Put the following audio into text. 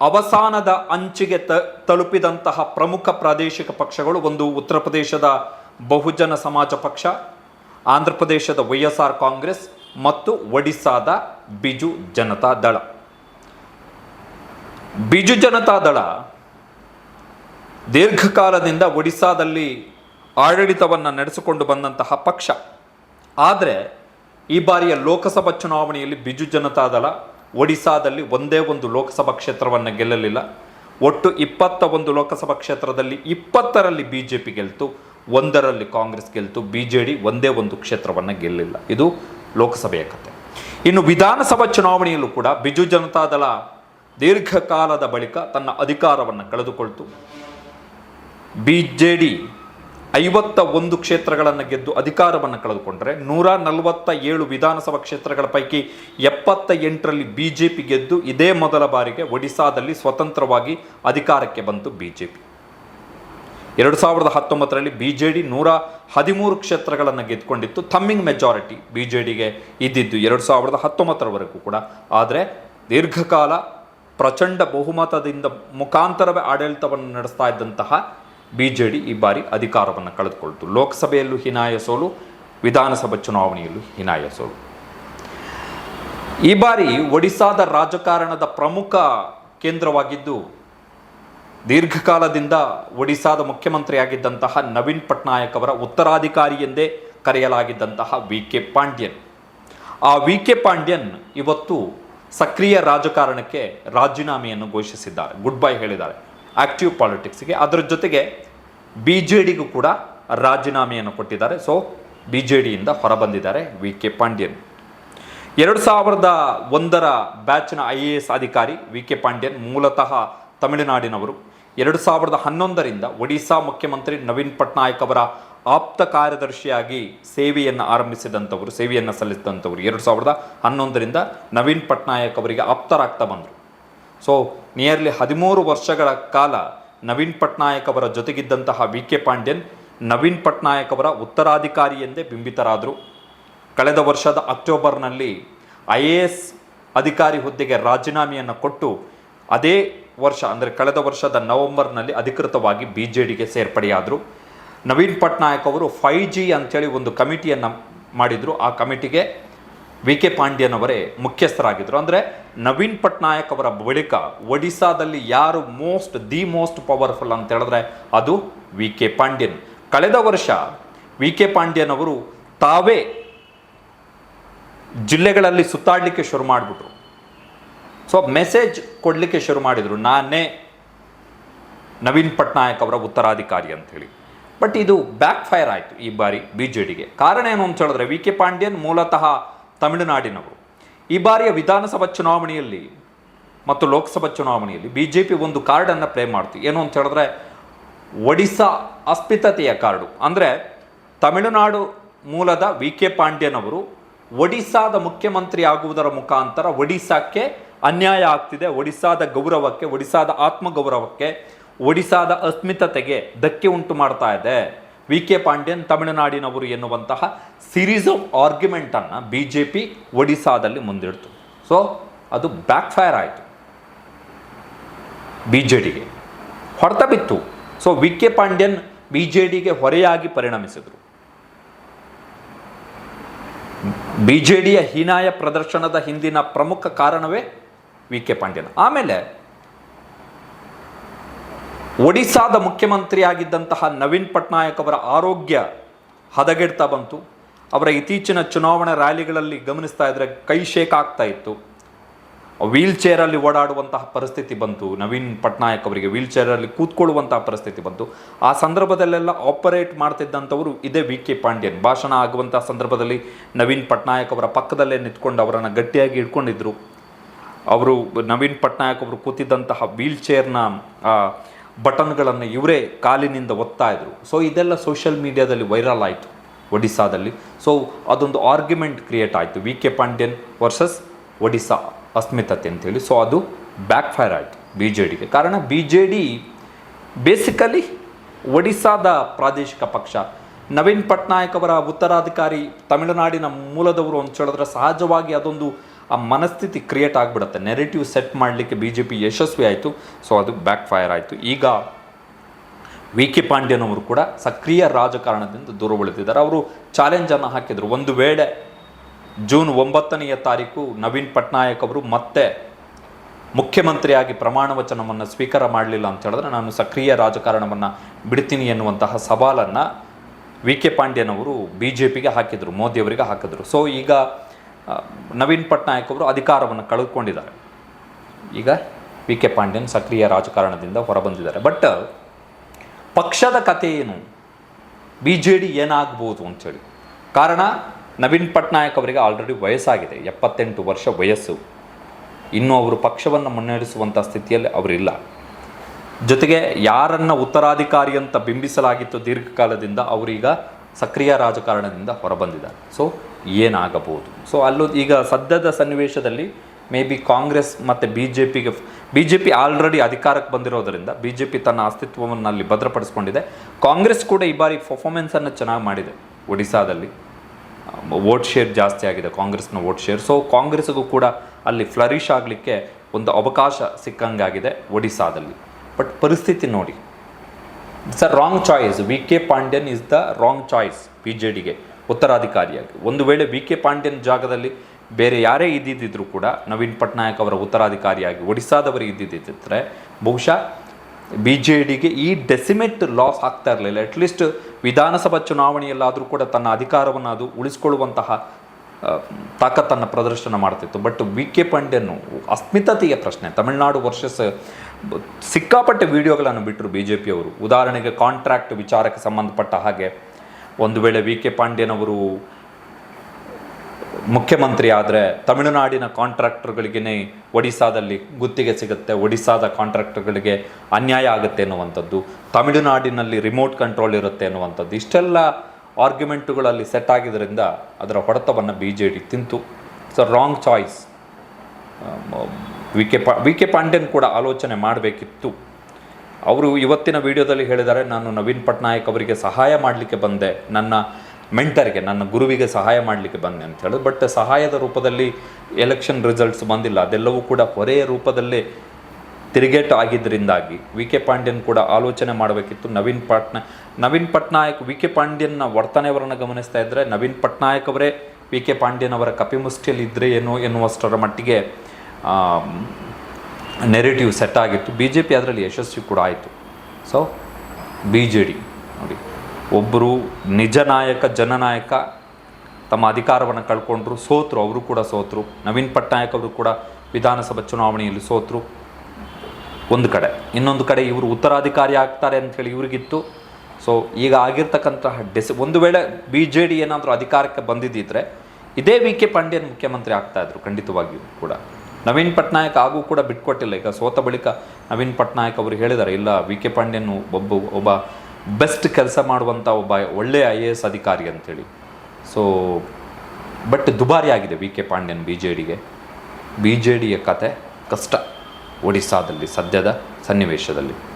ಅವಸಾನದ ಅಂಚಿಗೆ ತ, ತಲುಪಿದಂತಹ ಪ್ರಮುಖ ಪ್ರಾದೇಶಿಕ ಪಕ್ಷಗಳು ಒಂದು ಉತ್ತರ ಪ್ರದೇಶದ ಬಹುಜನ ಸಮಾಜ ಪಕ್ಷ, ಆಂಧ್ರ ಪ್ರದೇಶದ ವೈ ಕಾಂಗ್ರೆಸ್ ಮತ್ತು ಒಡಿಸ್ಸಾದ ಬಿಜು ಜನತಾ ದಳ. ಬಿಜು ಜನತಾ ದಳ ದೀರ್ಘಕಾಲದಿಂದ ಒಡಿಸ್ಸಾದಲ್ಲಿ ಆಡಳಿತವನ್ನು ನಡೆಸಿಕೊಂಡು ಬಂದಂತಹ ಪಕ್ಷ. ಆದರೆ ಈ ಬಾರಿಯ ಲೋಕಸಭಾ ಚುನಾವಣೆಯಲ್ಲಿ ಬಿಜು ಜನತಾದಳ ಒಡಿಸ್ಸಾದಲ್ಲಿ ಒಂದೇ ಒಂದು ಲೋಕಸಭಾ ಕ್ಷೇತ್ರವನ್ನು ಗೆಲ್ಲಲಿಲ್ಲ. ಒಟ್ಟು ಇಪ್ಪತ್ತ ಒಂದು ಲೋಕಸಭಾ ಕ್ಷೇತ್ರದಲ್ಲಿ ಇಪ್ಪತ್ತರಲ್ಲಿ ಬಿ ಜೆ ಪಿ ಗೆಲ್ತು, ಒಂದರಲ್ಲಿ ಕಾಂಗ್ರೆಸ್ ಗೆಲ್ತು ಬಿ ಜೆ ಡಿ ಒಂದೇ ಒಂದು ಕ್ಷೇತ್ರವನ್ನು ಗೆಲ್ಲಲಿಲ್ಲ ಇದು ಲೋಕಸಭೆಯ ಕತೆ. ಇನ್ನು ವಿಧಾನಸಭಾ ಚುನಾವಣೆಯಲ್ಲೂ ಕೂಡ ಬಿಜು ಜನತಾದಳ ದೀರ್ಘಕಾಲದ ಬಳಿಕ ತನ್ನ ಅಧಿಕಾರವನ್ನು ಕಳೆದುಕೊಳ್ತು. ಬಿ ಜೆ ಡಿ ಐವತ್ತ ಒಂದು ಕ್ಷೇತ್ರಗಳನ್ನು ಗೆದ್ದು ಅಧಿಕಾರವನ್ನು ಕಳೆದುಕೊಂಡರೆ ನೂರ ನಲವತ್ತ ಏಳು ವಿಧಾನಸಭಾ ಕ್ಷೇತ್ರಗಳ ಪೈಕಿ ಎಪ್ಪತ್ತ ಎಂಟರಲ್ಲಿ ಬಿ ಜೆ ಪಿ ಗೆದ್ದು ಇದೇ ಮೊದಲ ಬಾರಿಗೆ ಒಡಿಸಾದಲ್ಲಿ ಸ್ವತಂತ್ರವಾಗಿ ಅಧಿಕಾರಕ್ಕೆ ಬಂತು ಬಿ ಜೆ ಪಿ ಎರಡು ಸಾವಿರದ ಹತ್ತೊಂಬತ್ತರಲ್ಲಿ ಬಿ ಜೆ ಡಿ ನೂರ ಹದಿಮೂರು ಕ್ಷೇತ್ರಗಳನ್ನು ಗೆದ್ದುಕೊಂಡಿತ್ತು. ಥಮ್ಮಿಂಗ್ ಮೆಜಾರಿಟಿ ಬಿ ಜೆ ಡಿಗೆ ಇದ್ದಿದ್ದು ಎರಡು ಸಾವಿರದ ಹತ್ತೊಂಬತ್ತರವರೆಗೂ ಕೂಡ. ಆದರೆ ದೀರ್ಘಕಾಲ ಪ್ರಚಂಡ ಬಹುಮತದಿಂದ ಮುಖಾಂತರವೇ ಆಡಳಿತವನ್ನು ನಡೆಸ್ತಾ ಇದ್ದಂತಹ ಬಿ ಜೆ ಡಿ ಈ ಬಾರಿ ಅಧಿಕಾರವನ್ನು ಕಳೆದುಕೊಳ್ತು. ಲೋಕಸಭೆಯಲ್ಲೂ ಹೀನಾಯ ಸೋಲು, ವಿಧಾನಸಭಾ ಚುನಾವಣೆಯಲ್ಲೂ ಹೀನಾಯ ಸೋಲು. ಈ ಬಾರಿ ಒಡಿಸಾದ ರಾಜಕಾರಣದ ಪ್ರಮುಖ ಕೇಂದ್ರವಾಗಿದ್ದು, ದೀರ್ಘಕಾಲದಿಂದ ಒಡಿಸಾದ ಮುಖ್ಯಮಂತ್ರಿಯಾಗಿದ್ದಂತಹ ನವೀನ್ ಪಟ್ನಾಯಕ್ ಅವರ ಉತ್ತರಾಧಿಕಾರಿ ಎಂದೇ ಕರೆಯಲಾಗಿದ್ದಂತಹ ವಿ ಕೆ ಪಾಂಡ್ಯನ್. ಆ ವಿ ಕೆ ಪಾಂಡ್ಯನ್ ಇವತ್ತು ಸಕ್ರಿಯ ರಾಜಕಾರಣಕ್ಕೆ ರಾಜೀನಾಮೆಯನ್ನು ಘೋಷಿಸಿದ್ದಾರೆ. ಗುಡ್ ಬೈ ಹೇಳಿದ್ದಾರೆ. ಆಕ್ಟಿವ್ ಪಾಲಿಟಿಕ್ಸ್ಗೆ ಅದರ ಜೊತೆಗೆ ಬಿ ಜೆ ಡಿಗೂ ಕೂಡ ರಾಜೀನಾಮೆಯನ್ನು ಕೊಟ್ಟಿದ್ದಾರೆ. ಸೊ ಬಿ ಜೆ ಡಿಯಿಂದ ಹೊರಬಂದಿದ್ದಾರೆ ವಿ ಕೆ ಪಾಂಡ್ಯನ್ ಎರಡು ಸಾವಿರದ ಒಂದರ ಬ್ಯಾಚ್ನ ಐ ಎ ಎಸ್ ಅಧಿಕಾರಿ ವಿ ಕೆ ಪಾಂಡ್ಯನ್ ಮೂಲತಃ ತಮಿಳುನಾಡಿನವರು. ಎರಡು ಸಾವಿರದ ಹನ್ನೊಂದರಿಂದ ಒಡಿಶಾ ಮುಖ್ಯಮಂತ್ರಿ ನವೀನ್ ಪಟ್ನಾಯಕ್ ಅವರ ಆಪ್ತ ಕಾರ್ಯದರ್ಶಿಯಾಗಿ ಸೇವೆಯನ್ನು ಆರಂಭಿಸಿದಂಥವರು, ಸೇವೆಯನ್ನು ಸಲ್ಲಿಸಿದಂಥವರು. ಎರಡು ಸಾವಿರದ ಹನ್ನೊಂದರಿಂದ ನವೀನ್ ಪಟ್ನಾಯಕ್ ಅವರಿಗೆ ಆಪ್ತರಾಗ್ತಾ ಬಂದರು. ಸೊ ನಿಯರ್ಲಿ ಹದಿಮೂರು ವರ್ಷಗಳ ಕಾಲ ನವೀನ್ ಪಟ್ನಾಯಕ್ ಅವರ ಜೊತೆಗಿದ್ದಂತಹ ವಿ ಕೆ ಪಾಂಡ್ಯನ್ ನವೀನ್ ಪಟ್ನಾಯಕ್ ಅವರ ಉತ್ತರಾಧಿಕಾರಿ ಎಂದೇ ಬಿಂಬಿತರಾದರು. ಕಳೆದ ವರ್ಷದ ಅಕ್ಟೋಬರ್ನಲ್ಲಿ ಐ ಎ ಎಸ್ ಅಧಿಕಾರಿ ಹುದ್ದೆಗೆ ರಾಜೀನಾಮೆಯನ್ನು ಕೊಟ್ಟು ಅದೇ ವರ್ಷ, ಅಂದರೆ ಕಳೆದ ವರ್ಷದ ನವೆಂಬರ್ನಲ್ಲಿ ಅಧಿಕೃತವಾಗಿ ಬಿ ಜೆ ಡಿಗೆ ಸೇರ್ಪಡೆಯಾದರು. ನವೀನ್ ಪಟ್ನಾಯಕ್ ಅವರು ಫೈ ಜಿ ಅಂಥೇಳಿ ಒಂದು ಕಮಿಟಿಯನ್ನು ಮಾಡಿದರು. ಆ ಕಮಿಟಿಗೆ ವಿ ಕೆ ಪಾಂಡ್ಯನ್ ಅವರೇ ಮುಖ್ಯಸ್ಥರಾಗಿದ್ದರು. ಅಂದರೆ ನವೀನ್ ಪಟ್ನಾಯಕ್ ಅವರ ಬಳಿಕ ಒಡಿಸಾದಲ್ಲಿ ಯಾರು ಮೋಸ್ಟ್, ದಿ ಮೋಸ್ಟ್ ಪವರ್ಫುಲ್ ಅಂತ ಹೇಳಿದ್ರೆ ಅದು ವಿ ಕೆ ಪಾಂಡ್ಯನ್. ಕಳೆದ ವರ್ಷ ವಿ ಕೆ ಪಾಂಡ್ಯನ್ ಅವರು ತಾವೇ ಜಿಲ್ಲೆಗಳಲ್ಲಿ ಸುತ್ತಾಡಲಿಕ್ಕೆ ಶುರು ಮಾಡಿಬಿಟ್ರು. ಸೊ ಮೆಸೇಜ್ ಕೊಡಲಿಕ್ಕೆ ಶುರು ಮಾಡಿದರು. ನಾನೇ ನವೀನ್ ಪಟ್ನಾಯಕ್ ಅವರ ಉತ್ತರಾಧಿಕಾರಿ ಅಂಥೇಳಿ ಬಟ್ ಇದು ಬ್ಯಾಕ್ ಫೈರ್ ಆಯಿತು ಈ ಬಾರಿ ಬಿ ಜೆ ಡಿಗೆ ಕಾರಣ ಏನು ಅಂತ ಹೇಳಿದ್ರೆ ವಿ ಕೆ ಪಾಂಡ್ಯನ್ ಮೂಲತಃ ತಮಿಳುನಾಡಿನವರು. ಈ ಬಾರಿಯ ವಿಧಾನಸಭಾ ಚುನಾವಣೆಯಲ್ಲಿ ಮತ್ತು ಲೋಕಸಭಾ ಚುನಾವಣೆಯಲ್ಲಿ ಬಿ ಜೆ ಪಿ ಒಂದು ಕಾರ್ಡನ್ನು ಪ್ಲೇ ಮಾಡ್ತು. ಏನು ಅಂತ ಹೇಳಿದ್ರೆ, ಒಡಿಸ್ಸಾ ಅಸ್ಮಿತತೆಯ ಕಾರ್ಡು. ಅಂದರೆ, ತಮಿಳುನಾಡು ಮೂಲದ ವಿ ಕೆ ಪಾಂಡ್ಯನವರು ಒಡಿಸ್ಸಾದ ಮುಖ್ಯಮಂತ್ರಿ ಆಗುವುದರ ಮುಖಾಂತರ ಒಡಿಸ್ಸಾಕ್ಕೆ ಅನ್ಯಾಯ ಆಗ್ತಿದೆ. ಒಡಿಸಾದ ಗೌರವಕ್ಕೆ ಒಡಿಸಾದ ಆತ್ಮಗೌರವಕ್ಕೆ ಒಡಿಸಾದ ಅಸ್ಮಿತತೆಗೆ ಧಕ್ಕೆ ಉಂಟು ಮಾಡ್ತಾ ಇದೆ. ವಿ ಕೆ ಪಾಂಡ್ಯನ್ ತಮಿಳುನಾಡಿನವರು ಎನ್ನುವಂತಹ ಸಿರೀಸ್ ಆಫ್ ಆರ್ಗ್ಯುಮೆಂಟನ್ನು ಬಿ ಜೆ ಪಿ ಒಡಿಸಾದಲ್ಲಿ ಮುಂದಿಡ್ತು. ಸೊ ಅದು ಬ್ಯಾಕ್ ಫೈರ್ ಆಯಿತು ಬಿ ಜೆ ಡಿಗೆ ಹೊಡೆತ ಬಿತ್ತು. So V K Pandian B J ಡಿಗೆ ಹೊರೆಯಾಗಿ ಪರಿಣಮಿಸಿದರು. ಬಿ ಜೆ ಡಿಯ ಹೀನಾಯ ಪ್ರದರ್ಶನದ ಹಿಂದಿನ ಪ್ರಮುಖ ಕಾರಣವೇ ವಿ ಕೆ ಪಾಂಡ್ಯನ್. ಆಮೇಲೆ ಒಡಿಸ್ಸಾದ ಮುಖ್ಯಮಂತ್ರಿಯಾಗಿದ್ದಂತಹ ನವೀನ್ ಪಟ್ನಾಯಕ್ ಅವರ ಆರೋಗ್ಯ ಹದಗೆಡ್ತಾ ಬಂತು. ಅವರ ಇತ್ತೀಚಿನ ಚುನಾವಣಾ ರ್ಯಾಲಿಗಳಲ್ಲಿ ಗಮನಿಸ್ತಾ ಇದ್ರೆ ಕೈ ಶೇಕ್ ಆಗ್ತಾ ಇತ್ತು. ವೀಲ್ ಚೇರಲ್ಲಿ ಓಡಾಡುವಂತಹ ಪರಿಸ್ಥಿತಿ ಬಂತು. ನವೀನ್ ಪಟ್ನಾಯಕ್ ಅವರಿಗೆ ವೀಲ್ ಚೇರಲ್ಲಿ ಕೂತ್ಕೊಳ್ಳುವಂತಹ ಪರಿಸ್ಥಿತಿ ಬಂತು. ಆ ಸಂದರ್ಭದಲ್ಲೆಲ್ಲ ಆಪರೇಟ್ ಮಾಡ್ತಿದ್ದಂಥವರು ಇದೇ ವಿ ಕೆ ಪಾಂಡ್ಯನ್. ಭಾಷಣ ಆಗುವಂತಹ ಸಂದರ್ಭದಲ್ಲಿ ನವೀನ್ ಪಟ್ನಾಯಕ್ ಅವರ ಪಕ್ಕದಲ್ಲೇ ನಿಂತ್ಕೊಂಡು ಅವರನ್ನು ಗಟ್ಟಿಯಾಗಿ ಇಟ್ಕೊಂಡಿದ್ರು ಅವರು ನವೀನ್ ಪಟ್ನಾಯಕ್ ಅವರು ಕೂತಿದ್ದಂತಹ ವೀಲ್ ಚೇರ್ನ ಬಟನ್ಗಳನ್ನು ಇವರೇ ಕಾಲಿನಿಂದ ಒತ್ತಾ ಇದ್ರು. ಸೊ ಇದೆಲ್ಲ ಸೋಷಿಯಲ್ ಮೀಡಿಯಾದಲ್ಲಿ ವೈರಲ್ ಆಯಿತು ಒಡಿಸ್ಸಾದಲ್ಲಿ. ಸೊ ಅದೊಂದು ಆರ್ಗ್ಯುಮೆಂಟ್ ಕ್ರಿಯೇಟ್ ಆಯಿತು. V K Pandian versus Odisha ಅಸ್ಮಿತತೆ ಅಂತೇಳಿ ಸೊ ಅದು ಬ್ಯಾಕ್ ಫೈರ್ ಆಯಿತು ಬಿ ಜೆ ಡಿಗೆ ಕಾರಣ ಬಿ ಜೆ ಡಿ ಬೇಸಿಕಲಿ ಒಡಿಸ್ಸಾದ ಪ್ರಾದೇಶಿಕ ಪಕ್ಷ. ನವೀನ್ ಪಟ್ನಾಯಕ್ ಅವರ ಉತ್ತರಾಧಿಕಾರಿ ತಮಿಳುನಾಡಿನ ಮೂಲದವರು ಅಂತ ಹೇಳಿದ್ರೆ ಸಹಜವಾಗಿ ಅದೊಂದು ಆ ಮನಸ್ಥಿತಿ ಕ್ರಿಯೇಟ್ ಆಗಿಬಿಡುತ್ತೆ. ನೆರೆಟಿವ್ ಸೆಟ್ ಮಾಡಲಿಕ್ಕೆ ಬಿ ಜೆ ಪಿ ಯಶಸ್ವಿ ಆಯಿತು. ಸೊ ಅದು ಬ್ಯಾಕ್ ಫೈರ್ ಆಯಿತು. ಈಗ ವಿ ಕೆ ಪಾಂಡ್ಯನವರು ಕೂಡ ಸಕ್ರಿಯ ರಾಜಕಾರಣದಿಂದ ದೂರ ಉಳಿದಿದ್ದಾರೆ. ಅವರು ಚಾಲೆಂಜನ್ನು ಹಾಕಿದರು. ಒಂದು ವೇಳೆ ಜೂನ್ ಒಂಬತ್ತನೆಯ ತಾರೀಕು ನವೀನ್ ಪಟ್ನಾಯಕ್ ಅವರು ಮತ್ತೆ ಮುಖ್ಯಮಂತ್ರಿಯಾಗಿ ಪ್ರಮಾಣ ವಚನವನ್ನು ಸ್ವೀಕಾರ ಮಾಡಲಿಲ್ಲ ಅಂತ ಹೇಳಿದ್ರೆ ನಾನು ಸಕ್ರಿಯ ರಾಜಕಾರಣವನ್ನು ಬಿಡ್ತೀನಿ ಎನ್ನುವಂತಹ ಸವಾಲನ್ನು ವಿ ಕೆ ಪಾಂಡ್ಯನವರು ಬಿ ಜೆ ಪಿಗೆ ಹಾಕಿದರು. ಮೋದಿಯವರಿಗೆ ಹಾಕಿದರು. ಸೊ ಈಗ ನವೀನ್ ಪಟ್ನಾಯಕ್ ಅವರು ಅಧಿಕಾರವನ್ನು ಕಳೆದುಕೊಂಡಿದ್ದಾರೆ. ಈಗ ವಿ ಕೆ ಪಾಂಡ್ಯನ್ ಸಕ್ರಿಯ ರಾಜಕಾರಣದಿಂದ ಹೊರಬಂದಿದ್ದಾರೆ. ಬಟ್ ಪಕ್ಷದ ಕಥೆ ಏನು? ಬಿ ಜೆ ಡಿ ಏನಾಗ್ಬೋದು ಅಂಥೇಳಿ ಕಾರಣ, ನವೀನ್ ಪಟ್ನಾಯಕ್ ಅವರಿಗೆ ಆಲ್ರೆಡಿ ವಯಸ್ಸಾಗಿದೆ, ಎಪ್ಪತ್ತೆಂಟು ವರ್ಷ ವಯಸ್ಸು. ಇನ್ನೂ ಅವರು ಪಕ್ಷವನ್ನು ಮುನ್ನಡೆಸುವಂಥ ಸ್ಥಿತಿಯಲ್ಲಿ ಅವರಿಲ್ಲ. ಜೊತೆಗೆ ಯಾರನ್ನು ಉತ್ತರಾಧಿಕಾರಿ ಅಂತ ಬಿಂಬಿಸಲಾಗಿತ್ತು ದೀರ್ಘಕಾಲದಿಂದ, ಅವರೀಗ ಸಕ್ರಿಯ ರಾಜಕಾರಣದಿಂದ ಹೊರಬಂದಿದ್ದಾರೆ. ಸೊ ಏನಾಗಬಹುದು? ಸೊ ಅಲ್ಲೂ ಈಗ ಸದ್ಯದ ಸನ್ನಿವೇಶದಲ್ಲಿ ಮೇ ಬಿ ಕಾಂಗ್ರೆಸ್ ಮತ್ತು ಬಿ ಜೆ ಪಿಗೆ ಬಿ ಜೆ ಪಿ ಆಲ್ರೆಡಿ ಅಧಿಕಾರಕ್ಕೆ ಬಂದಿರೋದರಿಂದ ಬಿ ಜೆ ಪಿ ತನ್ನ ಅಸ್ತಿತ್ವವನ್ನು ಅಲ್ಲಿ ಭದ್ರಪಡಿಸ್ಕೊಂಡಿದೆ. ಕಾಂಗ್ರೆಸ್ ಕೂಡ ಈ ಬಾರಿ ಪರ್ಫಾರ್ಮೆನ್ಸನ್ನು ಚೆನ್ನಾಗಿ ಮಾಡಿದೆ ಒಡಿಶಾದಲ್ಲಿ ವೋಟ್ ಶೇರ್ ಜಾಸ್ತಿ ಆಗಿದೆ ಕಾಂಗ್ರೆಸ್ನ ವೋಟ್ ಶೇರ್ ಸೊ ಕಾಂಗ್ರೆಸ್ಗೂ ಕೂಡ ಅಲ್ಲಿ ಫ್ಲರಿಶ್ ಆಗಲಿಕ್ಕೆ ಒಂದು ಅವಕಾಶ ಸಿಕ್ಕಂಗಾಗಿದೆ ಒಡಿಶಾದಲ್ಲಿ ಬಟ್ ಪರಿಸ್ಥಿತಿ ನೋಡಿ. It's a wrong choice V K Pandian is the wrong choice B J ಡಿಗೆ ಉತ್ತರಾಧಿಕಾರಿಯಾಗಿ. ಒಂದು ವೇಳೆ ವಿ ಕೆ ಪಾಂಡ್ಯನ್ ಜಾಗದಲ್ಲಿ ಬೇರೆ ಯಾರೇ ಇದ್ದಿದ್ದಿದ್ರು ಕೂಡ ನವೀನ್ ಪಟ್ನಾಯಕ್ ಅವರ ಉತ್ತರಾಧಿಕಾರಿಯಾಗಿ ಒಡಿಶಾದವರು ಇದ್ದಿದ್ದಿದ್ದರೆ ಬಹುಶಃ ಬಿ ಜೆ ಡಿಗೆ ಈ ಡೆಸಿಮೆಟ್ ಲಾಸ್ ಆಗ್ತಾ ಇರಲಿಲ್ಲ. ಅಟ್ಲೀಸ್ಟ್ ವಿಧಾನಸಭಾ ಚುನಾವಣೆಯಲ್ಲಾದರೂ ಕೂಡ ತನ್ನ ಅಧಿಕಾರವನ್ನು ಅದು ಉಳಿಸ್ಕೊಳ್ಳುವಂತಹ ತಾಕತ್ತನ್ನು ಪ್ರದರ್ಶನ ಮಾಡ್ತಿತ್ತು. ಬಟ್ ವಿ ಕೆ ಪಾಂಡ್ಯನು ಅಸ್ಮಿತತೆಯ ಪ್ರಶ್ನೆ. ತಮಿಳುನಾಡು ವರ್ಷಸ್ ಸಿಕ್ಕಾಪಟ್ಟೆ ವಿಡಿಯೋಗಳನ್ನು ಬಿಟ್ಟರು ಬಿ ಜೆ ಪಿಯವರು ಉದಾಹರಣೆಗೆ ಕಾಂಟ್ರಾಕ್ಟ್ ವಿಚಾರಕ್ಕೆ ಸಂಬಂಧಪಟ್ಟ ಹಾಗೆ ಒಂದು ವೇಳೆ ವಿ ಕೆ ಪಾಂಡ್ಯನವರು ಮುಖ್ಯಮಂತ್ರಿ ಆದರೆ ತಮಿಳುನಾಡಿನ ಕಾಂಟ್ರಾಕ್ಟರ್ಗಳಿಗೇ ಒಡಿಸಾದಲ್ಲಿ ಗುತ್ತಿಗೆ ಸಿಗುತ್ತೆ. ಒಡಿಶಾದ ಕಾಂಟ್ರಾಕ್ಟರ್ಗಳಿಗೆ ಅನ್ಯಾಯ ಆಗುತ್ತೆ ಅನ್ನುವಂಥದ್ದು ತಮಿಳುನಾಡಿನಲ್ಲಿ ರಿಮೋಟ್ ಕಂಟ್ರೋಲ್ ಇರುತ್ತೆ ಅನ್ನುವಂಥದ್ದು ಇಷ್ಟೆಲ್ಲ ಆರ್ಗ್ಯುಮೆಂಟುಗಳಲ್ಲಿ ಸೆಟ್ ಆಗಿದ್ದರಿಂದ ಅದರ ಹೊಡೆತವನ್ನು B J D ತಿಂತು. So wrong choice V K ಪಾ ವಿ ಕೆ ಪಾಂಡ್ಯನ್ ಕೂಡ ಆಲೋಚನೆ ಮಾಡಬೇಕಿತ್ತು. ಅವರು ಇವತ್ತಿನ ವಿಡಿಯೋದಲ್ಲಿ ಹೇಳಿದ್ದಾರೆ, ನಾನು ನವೀನ್ ಪಟ್ನಾಯಕ್ ಅವರಿಗೆ ಸಹಾಯ ಮಾಡಲಿಕ್ಕೆ ಬಂದೆ, ನನ್ನ ಮೆಂಟರ್ಗೆ, ನನ್ನ ಗುರುವಿಗೆ ಸಹಾಯ ಮಾಡಲಿಕ್ಕೆ ಬಂದೆ ಅಂತ ಹೇಳಿದ್ರು ಬಟ್ ಸಹಾಯದ ರೂಪದಲ್ಲಿ ಎಲೆಕ್ಷನ್ ರಿಸಲ್ಟ್ಸ್ ಬಂದಿಲ್ಲ. ಅದೆಲ್ಲವೂ ಕೂಡ ಹೊರೆಯ ರೂಪದಲ್ಲೇ ತಿರುಗೇಟು ಆಗಿದ್ದರಿಂದಾಗಿ ವಿ ಕೆ ಪಾಂಡ್ಯನ್ ಕೂಡ ಆಲೋಚನೆ ಮಾಡಬೇಕಿತ್ತು. ನವೀನ್ ಪಟ್ನಾ, ನವೀನ್ ಪಟ್ನಾಯಕ್ ವಿ ಕೆ ಪಾಂಡ್ಯನ್ನ ವರ್ತನೆಯವರನ್ನು ಗಮನಿಸ್ತಾ ಇದ್ದರೆ ನವೀನ್ ಪಟ್ನಾಯಕ್ ಅವರೇ ವಿ ಕೆ ಪಾಂಡ್ಯನ್ ಅವರ ಕಪಿಮುಷ್ಟಿಯಲ್ಲಿ ಇದ್ದರೆ ಏನೋ ಎನ್ನುವಷ್ಟರ ಮಟ್ಟಿಗೆ ನೆರೆಟಿವ್ ಸೆಟ್ ಆಗಿತ್ತು. ಬಿ ಜೆ ಪಿ ಅದರಲ್ಲಿ ಯಶಸ್ವಿ ಕೂಡ ಆಯಿತು. ಸೊ ಬಿ ಜೆ ಡಿ ನೋಡಿ ಒಬ್ಬರು ನಿಜ ನಾಯಕ ಜನನಾಯಕ ತಮ್ಮ ಅಧಿಕಾರವನ್ನು ಕಳ್ಕೊಂಡ್ರು, ಸೋತರು, ಅವರು ಕೂಡ ಸೋತರು. ನವೀನ್ ಪಟ್ನಾಯಕ್ ಅವರು ಕೂಡ ವಿಧಾನಸಭಾ ಚುನಾವಣೆಯಲ್ಲಿ ಸೋತರು. ಒಂದು ಕಡೆ. ಇನ್ನೊಂದು ಕಡೆ ಇವರು ಉತ್ತರಾಧಿಕಾರಿ ಆಗ್ತಾರೆ ಅಂಥೇಳಿ ಇವ್ರಿಗಿತ್ತು. ಸೊ ಈಗ ಆಗಿರ್ತಕ್ಕಂತಹ ಡೆಸಿ, ಒಂದು ವೇಳೆ ಬಿ ಜೆ ಡಿ ಏನಾದರೂ ಅಧಿಕಾರಕ್ಕೆ ಬಂದಿದ್ದಿದ್ರೆ ಇದೇ ವಿ ಕೆ ಪಾಂಡ್ಯನ್ ಮುಖ್ಯಮಂತ್ರಿ ಆಗ್ತಾ ಇದ್ರು ಖಂಡಿತವಾಗಿಯೂ ಕೂಡ. ನವೀನ್ ಪಟ್ನಾಯಕ್ ಆಗೂ ಕೂಡ ಬಿಟ್ಕೊಟ್ಟಿಲ್ಲ. ಈಗ ಸೋತ ಬಳಿಕ ನವೀನ್ ಪಟ್ನಾಯಕ್ ಅವರು ಹೇಳಿದ್ದಾರೆ, ಇಲ್ಲ, ವಿ ಕೆ ಪಾಂಡ್ಯನ್ ಒಬ್ಬ ಒಬ್ಬ ಬೆಸ್ಟ್ ಕೆಲಸ ಮಾಡುವಂಥ ಒಬ್ಬ ಒಳ್ಳೆಯ ಐ ಎ ಎಸ್ ಅಧಿಕಾರಿ ಅಂಥೇಳಿ ಸೊ ಬಟ್ ದುಬಾರಿ ಆಗಿದೆ V K Pandian B J ಡಿಗೆ ಬಿ ಜೆ ಡಿಯ ಕತೆ ಕಷ್ಟ. ಒಡಿಸ್ಸಾದಲ್ಲಿ ಸದ್ಯದ ಸನ್ನಿವೇಶದಲ್ಲಿ.